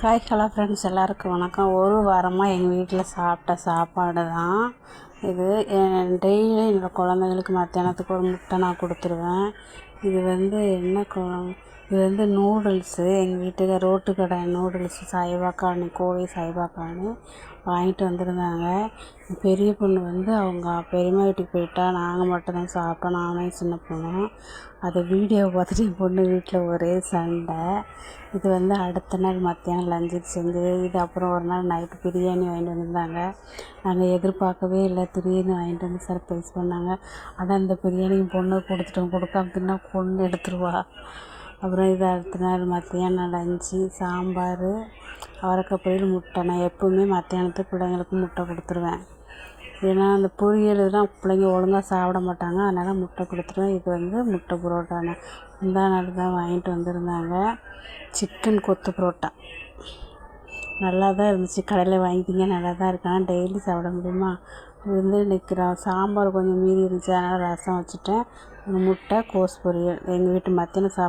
Hi hello friends எல்லாருக்கும் வணக்கம். ஒரு வாரமாக எங்கள் வீட்டில் சாப்பிட்ட சாப்பாடு தான் இது. டெய்லி என்னோடய குழந்தைங்களுக்கு மத்தியானத்துக்கு ஒரு முட்டை நான் கொடுத்துருவேன். இது வந்து என்ன குழம்பு இது வந்து நூடுல்ஸு எங்கள் வீட்டுக்கு ரோட்டு கடை noodles Saibaba colony Kovai Saibaba colony வாங்கிட்டு வந்திருந்தாங்க. பெரிய பொண்ணு வந்து அவங்க பெரியம்மா வீட்டுக்கு போயிட்டா. நாங்கள் மட்டும்தான் சாப்பிட்டோம். நானும் சின்ன பொண்ணும் அதை வீடியோவை பார்த்துட்டு என் பொண்ணு வீட்டில் ஒரே சண்டை. இது வந்து அடுத்த நாள் மத்தியானம் லஞ்சுக்கு செஞ்சது. இது அப்புறம் ஒரு நாள் நைட்டு பிரியாணி வாங்கிட்டு வந்திருந்தாங்க. நாங்கள் எதிர்பார்க்கவே இல்லை. திடீர்னு வாங்கிட்டு வந்து சர்ப்ரைஸ் பண்ணாங்க. ஆனால் இந்த பிரியாணி பொண்ணு கொடுத்துட்டோம். கொடுக்காம தின்னா பொண்ணு எடுத்துருவா. அப்புறம் இது அடுத்த நாள் மத்தியானம் லஞ்சு சாம்பார் அவரக்காய் பொரியல் முட்டை. நான் எப்போவுமே மத்தியானத்துக்கு பிள்ளைங்களுக்கு முட்டை கொடுத்துருவேன். ஏன்னா அந்த பொரியல் தான் பிள்ளைங்க ஒழுங்காக சாப்பிட மாட்டாங்க. அதனால் முட்டை கொடுத்துருவேன். இது வந்து முட்டை புரோட்டான முந்தா நாள் தான் வாங்கிட்டு வந்திருந்தாங்க. சிக்கன் கொத்து புரோட்டா. நல்லா தான் இருந்துச்சு. கடையில் வாங்கிக்கிங்க நல்லா தான் இருக்கு. ஆனால் டெய்லி சாப்பிட முடியுமா? இது வந்து சாம்பார் கொஞ்சம் மீதி இருந்துச்சு. அதனால் ரசம் வச்சுட்டேன். முட்டை கோஸ் பொரியல். எங்கள் வீட்டு மத்தியானம் சாப்